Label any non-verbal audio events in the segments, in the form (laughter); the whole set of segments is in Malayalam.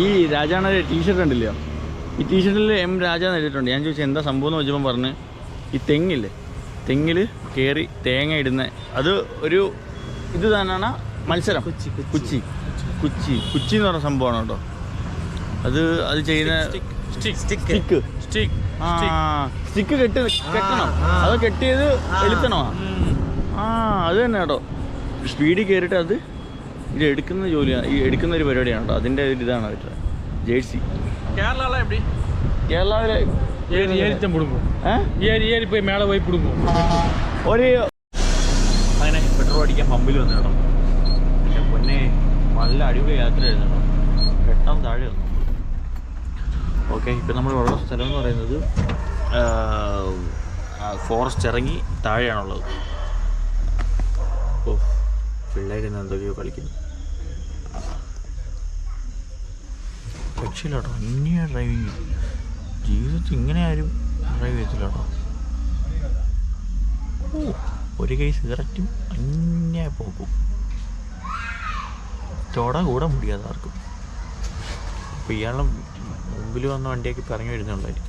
ഈ രാജാണ ടീഷർട്ട് ഉണ്ടല്ലോ ഈ ടീഷർട്ടിൽ എം രാജ എഴുതിയിട്ടുണ്ട്. ഞാൻ ചോദിച്ചു എന്താ സംഭവം എന്ന് ചോദിച്ചപ്പോൾ പറഞ്ഞ് ഈ തെങ്ങില്ലേ? തെങ്ങിൽ കയറി തേങ്ങ ഇടുന്ന അത് ഒരു ഇത് തന്നെയാണ് മത്സരം. കുച്ചി, കുച്ചി. കുച്ചി. കുച്ചി. എന്ന് പറഞ്ഞ സംഭവമാണ് കേട്ടോ. അത് അത് ചെയ്യുന്ന സ്റ്റിക്ക് സ്റ്റിക്ക് കെട്ടി കെട്ടണം. അത് കെട്ടിയത് എളുത്തണോ ആ അത് തന്നെ കേട്ടോ. സ്പീഡിൽ കയറിയിട്ട് അത് ഇത് എടുക്കുന്ന ജോലിയാണ് ഈ എടുക്കുന്ന ഒരു പരിപാടിയാണ് കേട്ടോ അതിൻ്റെ ഒരു ഇതാണ് അവരുടെ ജേഴ്സി கேரளால எப்படி കേരളാവിലെ ஏறி ஏறித்தான் பிடுங்கும் ഏ? ஏறி ஏறி போய் மேலே போய் பிடுங்கும் ഒരു അങ്ങനെ പെട്രോൾ അടിക്കാൻ പമ്പിൽ വന്നു കേട്ടോ എൻ്റെ പൊന്നെ നല്ല അടിപൊളി യാത്രയായിരുന്നു കേട്ടോ പെട്ടെന്ന് താഴെ വന്നു ഓക്കെ ഇപ്പം നമ്മൾ ഉള്ള സ്ഥലം എന്ന് പറയുന്നത് ഫോറസ്റ്റ് ഇറങ്ങി താഴെയാണുള്ളത് ഓ പിള്ളേർ എന്തൊക്കെയോ കളിക്കുന്നു രക്ഷയില്ല കേട്ടോ ഇങ്ങനെ ഡ്രൈവ് ചെയ്യും ജീവിതത്തിൽ ഇങ്ങനെ ആരും ഡ്രൈവ് ചെയ്യത്തില്ല ഓ, ഒരു കൈ സിഗരറ്റും അന്യ പോകും തൊട കൂടെ മുടിയാതെ ആർക്കും. അപ്പോൾ ഇയാളുടെ മുമ്പിൽ വന്ന വണ്ടിയൊക്കെ ഇറങ്ങി വരുന്നുണ്ടായിരിക്കും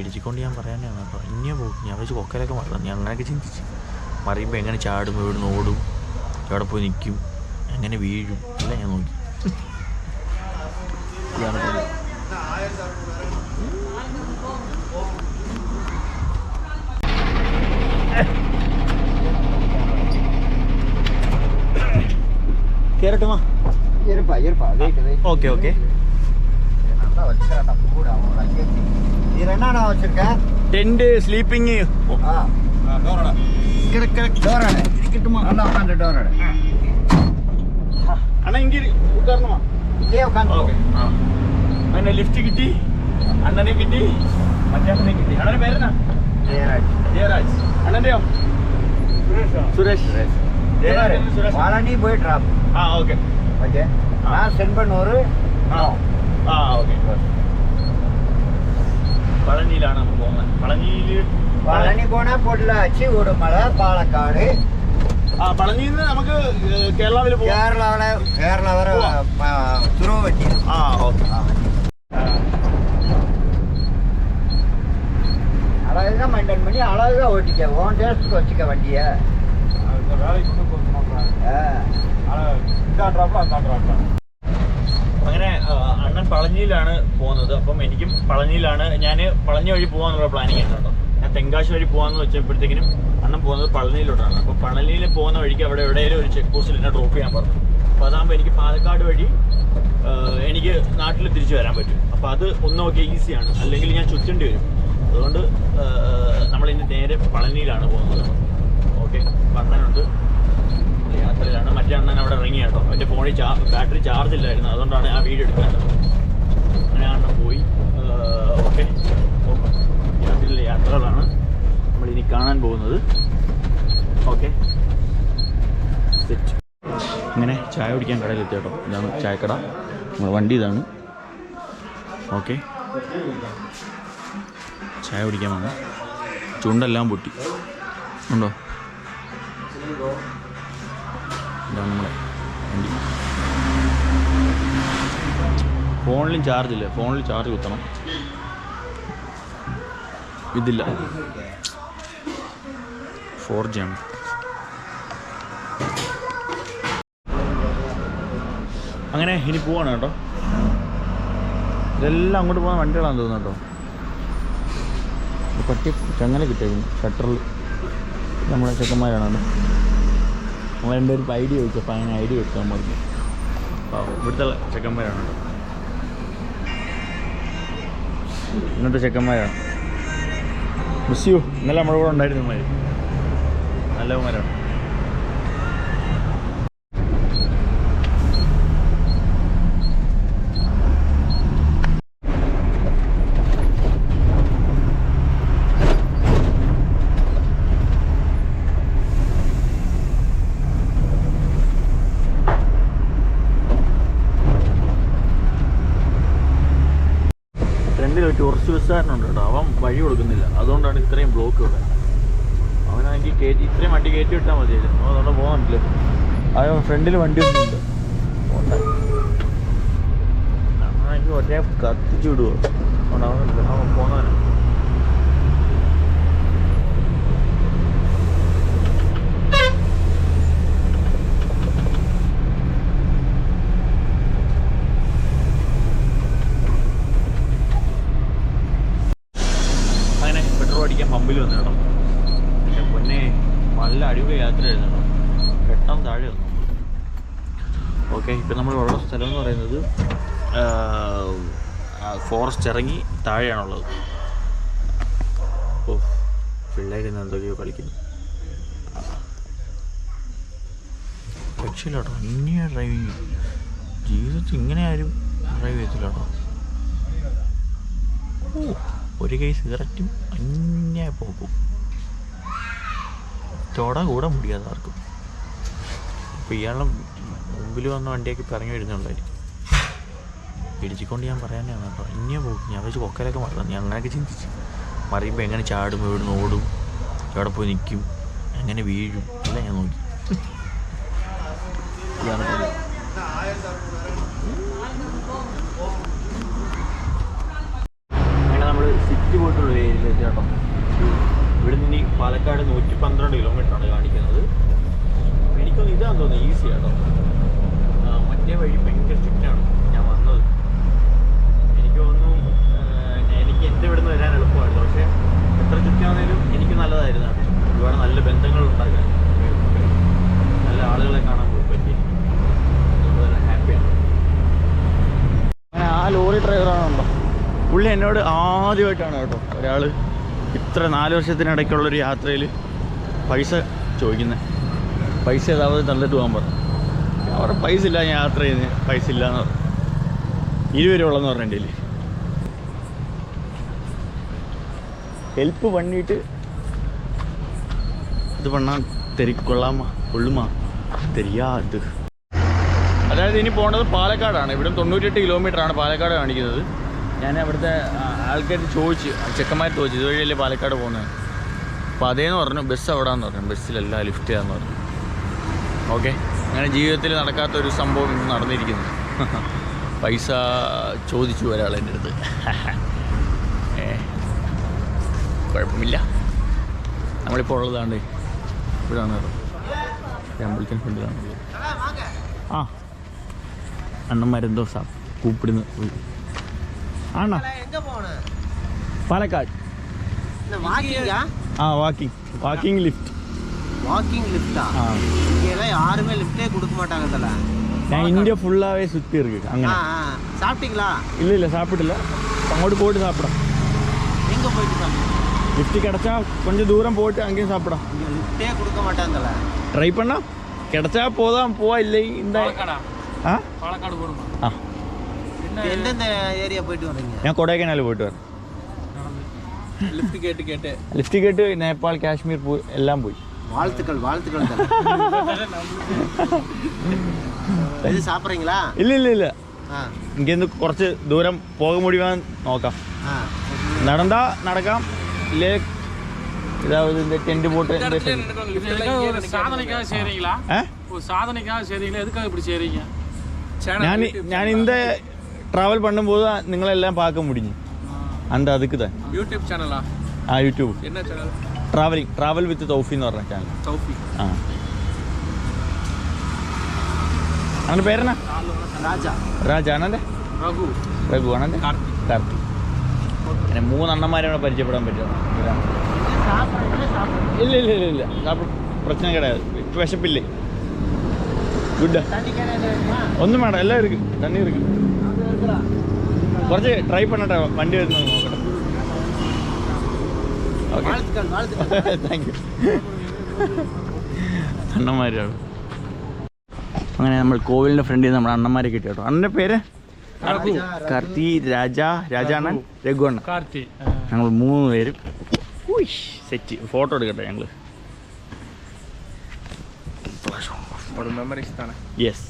ഇടിച്ചിക്കൊണ്ട് ഞാൻ പറയാനാണ് കേട്ടോ. അന്യ പോകും ഞാൻ വെച്ച് കൊക്കലൊക്കെ മറന്നു ഞാൻ അങ്ങനെയൊക്കെ ചിന്തിച്ച്. മറിയുമ്പോൾ എങ്ങനെ ചാടും എവിടെ ഓടും എവിടെ പോയി നിൽക്കും എങ്ങനെ വീഴും എല്ലാം ഞാൻ നോക്കി. திருப்தியான பொருள் கேரட்டுமா? இருப்பா இருப்பா. Okay okay. இது என்னண்ணா வச்சிருக்கேன் டென்ட் ஸ்லீப்பிங் இருக்கட்டுமா? நல்லா உட்காந்து டோரோட அண்ணா இங்கே உட்காரணுமா இங்கேயே உட்காந்து ஓகே அண்ணன் லிஃப்ட் கிட்டி அண்ணனே கிட்டி மத்தியானே கிட்டி அண்ணன் பேருண்ணா ஜெயராஜ் ஜெயராஜ் அண்ணன் சுரேஷ் சுரேஷ் ஜெயராஜ் சுரேஷ் வாழாண்டி போய் ட்ராப் ஆ ஓகே ஓகே நான் சென்ட் பண்ண ஒரு ஆ ஓகே பழனியில் ஆனால் போவேன் பழனியில் பழனி போனால் பொருளாச்சி உடுமலை பாலக்காடு പളനിയിൽ നിന്ന് നമുക്ക് കേരളാവിൽ പോകാം கேரளாவில் கேரளா வர போவா. துருவட்டி ആ ഓക്കെ அழகா மெயின்டைன் பண்ணி அழகா ஓட்டிக்க ஓன் டேஸ்ட்டுக்கு வச்சுக்க வண்டியை അങ്ങനെ ആ, അണ്ണൻ പളനിയിലാണ് പോകുന്നത് അപ്പം എനിക്കും പളനിയിലാണ് ഞാൻ പളനി വഴി പോകാന്നുള്ള പ്ലാനിങ് ആണ് കേട്ടോ ഞാൻ തെങ്കാശി വഴി പോകാന്ന് വെച്ചപ്പോഴത്തേക്കിനും അണ്ണൻ പോകുന്നത് പളനിയിലോട്ടാണ്. അപ്പോൾ പളനിയിൽ പോകുന്ന വഴിക്ക് അവിടെ എവിടെയെങ്കിലും ഒരു ചെക്ക് പോസ്റ്റിൽ എന്നെ ഡ്രോപ്പ് ചെയ്യാൻ പറഞ്ഞു. അപ്പോൾ അതാകുമ്പോൾ എനിക്ക് പാലക്കാട് വഴി എനിക്ക് നാട്ടിൽ തിരിച്ചു വരാൻ പറ്റും. അപ്പോൾ അത് ഒന്നൊക്കെ ഈസിയാണ് അല്ലെങ്കിൽ ഞാൻ ചുറ്റേണ്ടി വരും. അതുകൊണ്ട് നമ്മൾ ഇനി നേരെ പളനിയിലാണ് പോകുന്നത്. ഓക്കെ അണ്ണനുണ്ട്. യാത്രയിലാണ്. മറ്റേ അണ്ണൻ അവിടെ ഇറങ്ങി കേട്ടോ. എന്റെ ഫോണിൽ ചാ ബാറ്ററി ചാർജ് ഇല്ലായിരുന്നു. അതുകൊണ്ടാണ് ആ വീഡിയോ എടുക്കാറ് അങ്ങനെ അണ്ണൻ പോയി. ഓക്കെ യാത്രയിലെ യാത്രകളാണ് നമ്മൾ ഇനി കാണാൻ പോകുന്നത്. ഓക്കെ സെറ്റ് അങ്ങനെ ചായ കുടിക്കാൻ കടയിൽ എത്തി കേട്ടോ. ഇതാണ് ചായക്കട. നമ്മുടെ വണ്ടി ഇതാണ്. ഓക്കെ ചായ കുടിക്കാൻ വന്നു. ചുണ്ടെല്ലാം പൊട്ടി. ഉണ്ടോ? ഇതാണ് നമ്മുടെ വണ്ടി. ഫോണിലും ചാർജ് ഇല്ല? ഫോണിൽ ചാർജ് കുത്തണം. ഇതില്ല. ഫോർ ജി ആണ് അങ്ങനെ ഇനി പോവാണ് കേട്ടോ. ഇതെല്ലാം അങ്ങോട്ട് പോകുന്ന വണ്ടികളാണെന്ന് തോന്നുന്നു കേട്ടോ. പട്ടി ചങ്ങല കിട്ടിയിരുന്നു ഷട്ടറിൽ നമ്മുടെ ചെക്കന്മാരാണ് കേട്ടോ നമ്മൾ ഒരു ഐ ഡി ചോദിച്ചപ്പോൾ അങ്ങനെ ഐ ഡി വെക്കാൻ പറഞ്ഞു. അപ്പോൾ ഇവിടുത്തെ ചെക്കന്മാരാണ് കേട്ടോ. ഇന്നത്തെ ചെക്കന്മാരാണ്. മിസ് യു ഇന്നലെ നമ്മുടെ കൂടെ ഉണ്ടായിരുന്നു നല്ലവന്മാരാണ്. ഫ്രണ്ടിൽ ഒരു ടൂറിസ്റ്റ് ബസ്സുകാരനുണ്ട് കേട്ടോ. അവൻ വഴി കൊടുക്കുന്നില്ല. അതുകൊണ്ടാണ് ഇത്രയും ബ്ലോക്ക് ഇവിടെ. അവനാണെങ്കിൽ കയറ്റി ഇത്രയും വണ്ടി കയറ്റി വിട്ടാൽ മതിയായിരുന്നു അതുകൊണ്ട് പോകാൻ പറ്റില്ല. അവൻ ഫ്രണ്ടിൽ വണ്ടി ഒന്നും ഇല്ല. ഒരേ കത്തിച്ചു വിടുവോ? ഉണ്ടാവുന്നില്ല അവൻ അടിക്കാൻ പമ്പിൽ വന്നു കേട്ടോ. നല്ല അടിപൊളി യാത്രയായിരുന്നു കേട്ടോ. പെട്ടെന്ന് താഴെ വന്നു. ഓക്കെ ഇപ്പം നമ്മൾ ഉള്ള സ്ഥലം എന്ന് പറയുന്നത് ഫോറസ്റ്റ് ഇറങ്ങി താഴെയാണുള്ളത്. ഓ പിള്ളേർ ഇന്ന് എന്തൊക്കെയോ കളിക്കുന്നു. രക്ഷയില്ല കേട്ടോ ഇങ്ങനെ ഡ്രൈവിങ് ജീവിതത്തിൽ ഇങ്ങനെ ആരും ഡ്രൈവ് ചെയ്യത്തില്ല കേട്ടോ ഒരു കൈ സിഗരറ്റും അന്യായി പോക്കും. തൊട കൂടെ മുടിയാതെ ആർക്കും. അപ്പോൾ ഇയാളുടെ മുമ്പിൽ വന്ന വണ്ടിയൊക്കെ ഇപ്പം ഇറങ്ങി വരുന്നുണ്ടായിരിക്കും ഇടിച്ചിക്കൊണ്ട് ഞാൻ പറയാനാണ് കേട്ടോ അന്യ പോകും. ഞാൻ വെച്ച് കൊക്കലൊക്കെ മറന്നു. ഞാൻ അങ്ങനെയൊക്കെ ചിന്തിച്ചു. മറിയുമ്പോൾ എങ്ങനെ ചാടും എവിടുന്ന് ഓടും എവിടെ പോയി നിൽക്കും എങ്ങനെ വീഴും എല്ലാം ഞാൻ നോക്കി. അങ്ങനെ നമ്മൾ സിറ്റി പോയിട്ടുള്ള ഏരിയയിലേക്ക് കേട്ടോ. പാലക്കാട് നൂറ്റി പന്ത്രണ്ട് കിലോമീറ്റർ ആണ് കാണിക്കുന്നത്. എനിക്കൊന്ന് ഇതാന്ന് തോന്നുന്നു ഈസി ആട്ടോ. മറ്റേ വഴി ഭയങ്കര സ്ട്രിക്റ്റാണ് ഞാൻ വന്നത്. എനിക്ക് തോന്നുന്നു എനിക്ക് എന്റെ ഇവിടെ നിന്ന് വരാൻ എളുപ്പമായിരുന്നു. പക്ഷേ എത്ര ചുറ്റാണേലും എനിക്ക് നല്ലതായിരുന്നു ഒരുപാട് നല്ല ബന്ധങ്ങൾ ഉണ്ടാക്കാൻ. നല്ല ആളുകളെ കാണാൻ പറ്റി. ഹാപ്പിയാണ് അങ്ങനെ ആ ലോറി ഡ്രൈവറാണോ പുള്ളി എന്നോട് ആദ്യമായിട്ടാണ് കേട്ടോ ഒരാൾ ഇത്ര നാല് വർഷത്തിനിടയ്ക്കുള്ളൊരു യാത്രയിൽ പൈസ ചോദിക്കുന്നത് പൈസ ഏതാവത് തന്നിട്ട് പോകാൻ പറഞ്ഞു. അവിടെ പൈസ ഇല്ല ഞാൻ യാത്ര ചെയ്യുന്നത് പൈസ ഇല്ല എന്ന് പറഞ്ഞു. ഇരുപത് പറഞ്ഞിട്ടില്ലേ ഹെൽപ്പ് പണിയിട്ട് ഇത് പണ്ണാൻ തെരിക്കൊള്ളാമ കൊള്ളുമാ. തെരിയാത് അതായത് ഇനി പോകേണ്ടത് പാലക്കാടാണ്. ഇവിടെ തൊണ്ണൂറ്റെട്ട് കിലോമീറ്റർ ആണ് പാലക്കാട് കാണിക്കുന്നത്. ഞാൻ അവിടുത്തെ ആൾക്കാർ ചോദിച്ച് ചെക്കന്മാർ ചോദിച്ചു ഇതുവഴിയല്ലേ പാലക്കാട് പോകുന്നത് അപ്പോൾ അതേന്ന് പറഞ്ഞു ബസ് എവിടാന്ന് പറഞ്ഞു. ബസ്സിലല്ല ലിഫ്റ്റ് ചെയ്യാന്ന് പറഞ്ഞു. ഓക്കെ? അങ്ങനെ ജീവിതത്തിൽ നടക്കാത്ത ഒരു സംഭവം ഇന്ന് നടന്നിരിക്കുന്നു. (laughs) പൈസ ചോദിച്ചു ഒരാൾ എന്റെ അടുത്ത്. (laughs) കുഴപ്പമില്ല. നമ്മളിപ്പോൾ ഉള്ളതാണ്ട് ഇവിടെയാണ് അമ്പലത്തിന് ഫ്രണ്ടിലാണ് ആ അണ്ണന്മാരെന്തോ സാ കൂപ്പിടുന്ന് ஆண்ணா எங்கே போகணும் பாலக்காடு. வாக்கிங்கா ஆ வாக்கிங் வாக்கிங் லிஃப்ட் வாக்கிங் லிஃப்டா இங்கெல்லாம் யாருமே லிஃப்டே கொடுக்க மாட்டாங்க தல. நான் இந்தியா ஃபுல்லாகவே சுற்றி இருக்கு அங்கே. சாப்பிட்டீங்களா? இல்லை இல்லை சாப்பிடல. அங்கோட்டு போட்டு சாப்பிடும் எங்கே போயிட்டு சாப்பிடுங்க லிஃப்ட் கிடச்சா கொஞ்சம் தூரம் போட்டு அங்கேயும் சாப்பிடும் லிஃப்டே கொடுக்க மாட்டாங்கல்ல ட்ரை பண்ணா கிடச்சா போதான் போவா இல்லை இந்த ஆ? பாலக்காடு போடுமா ஆ. எந்தெந்த ஏரியா போயிட்டு வரீங்க நான் கொடைக்கானல் போயிட்டு வரேன் லிஃப்ட் கேட்டு கேட்டு லிஃப்ட் கேட்டு நேபாள் காஷ்மீர் போய் எல்லாம் போய் வாழ்த்துக்கள் வாழ்த்துக்கள் இது சாப்பிட்றீங்களா இல்லை இல்லை இல்லை இங்கேருந்து കുറച്ച് ദൂരം പോക മുടിയാൻ നോക്കാം. നടന്താ നടക്കാം. ഇല്ലേ? ஏதாவது இந்த டென்ட் போட்டு ஒரு சாதனைக்காக செய்றீங்களா ஒரு சாதனைக்காக செய்றீங்களா எதுக்காக இப்படி செய்றீங்க ഞാൻ ഞാൻ ഇന്ന് ട്രാവൽ പണ്ടുമ്പോ നിങ്ങളെല്ലാം പാക്ക മുടിഞ്ഞു. അണ്ട് അതുക്ക് തന്നെ യൂട്യൂബ് ചാനലാ ആ? YouTube travelling travel with Thoufi എന്ന് പറഞ്ഞ ചാനൽ ആ. അണ്ട് പേരെന്നാ? രാജ. ആണെന്റെ രഘു രഘു ആണല്ലേ കാർത്തിക് ആണെന്റെ കാർത്തി. അങ്ങനെ മൂന്നെണ്ണന്മാരെ പരിചയപ്പെടാൻ പറ്റുമോ? ഇല്ല ഇല്ല ഇല്ല ഇല്ല. പ്രശ്നം കിടയാ വിശപ്പില്ലേ ഗുഡ് ഒന്നും വേണ്ട എല്ലാം ഇരിക്കും തണ്ണി ഇരിക്കും കുറച്ച് ട്രൈ പണ്ണട്ടെ വണ്ടി വരുന്നത് നോക്കട്ടെ. ഓക്കെ താങ്ക് യു അണ്ണന്മാരാണ്. അങ്ങനെ നമ്മൾ കോവിലിന്റെ ഫ്രണ്ടിൽ നമ്മൾ അണ്ണന്മാരെ കിട്ടി കേട്ടോ. അണ്ണന്റെ പേര്? കാർത്തി. രാജ രാജാണൻ രഘുവണ്ണൻ കാർത്തി. ഞങ്ങൾ മൂന്ന് പേരും. സെറ്റ് ഫോട്ടോ എടുക്കട്ടെ ഞങ്ങൾ യെസ്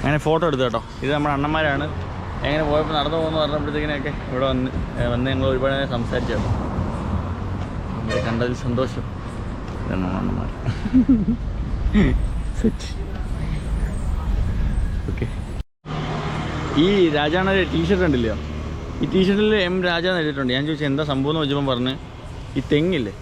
അങ്ങനെ ഫോട്ടോ എടുത്തു കേട്ടോ. ഇത് നമ്മുടെ അണ്ണന്മാരാണ്. എങ്ങനെ പോയപ്പോൾ നടന്നു പോകുമെന്ന് പറഞ്ഞപ്പോഴത്തേക്കിനൊക്കെ ഇവിടെ വന്ന് വന്ന് ഞങ്ങൾ ഒരുപാട് നേരം സംസാരിച്ചു നമ്മൾ കണ്ടതിൽ സന്തോഷം. ഇതാണ് അണ്ണന്മാർ ഓക്കെ. ഈ രാജാണൊരു ടീഷർട്ട് ഉണ്ടല്ലോ ഈ ടീഷർട്ടിൽ എം രാജ എന്ന് ഞാൻ ചോദിച്ചത് എന്താ സംഭവം എന്ന് വെച്ചപ്പോൾ പറഞ്ഞ് ഈ തെങ്ങില്ലേ?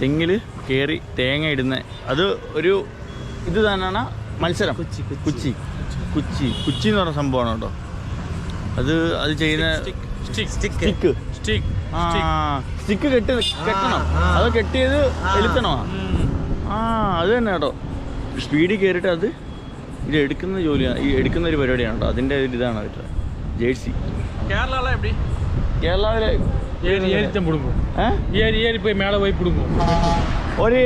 തെങ്ങിൽ കയറി തേങ്ങ ഇടുന്ന അത് ഒരു ഇത് തന്നെയാണ്? മത്സരം കുച്ചി കുച്ചി കുച്ചി കുച്ചി എന്ന് പറഞ്ഞ സംഭവമാണ് കേട്ടോ അത് അത് ചെയ്യുന്ന സ്റ്റിക്ക് സ്റ്റിക്ക് സ്റ്റിക്ക് കെട്ടി കെട്ടണം അത് കെട്ടിയത് എളുത്തണോ ആ അത് തന്നെ കേട്ടോ സ്പീഡിൽ കയറിയിട്ട് അത് ഇത് എടുക്കുന്ന ജോലിയാണ് ഈ എടുക്കുന്ന ഒരു പരിപാടിയാണ് കേട്ടോ അതിന്റെ ഒരു ഇതാണ് അവരുടെ ജേഴ്സി കേരളാവിലെ ഏരി ഏരി പോയി മേളെ പോയി പിടുങ്ങും ഒരു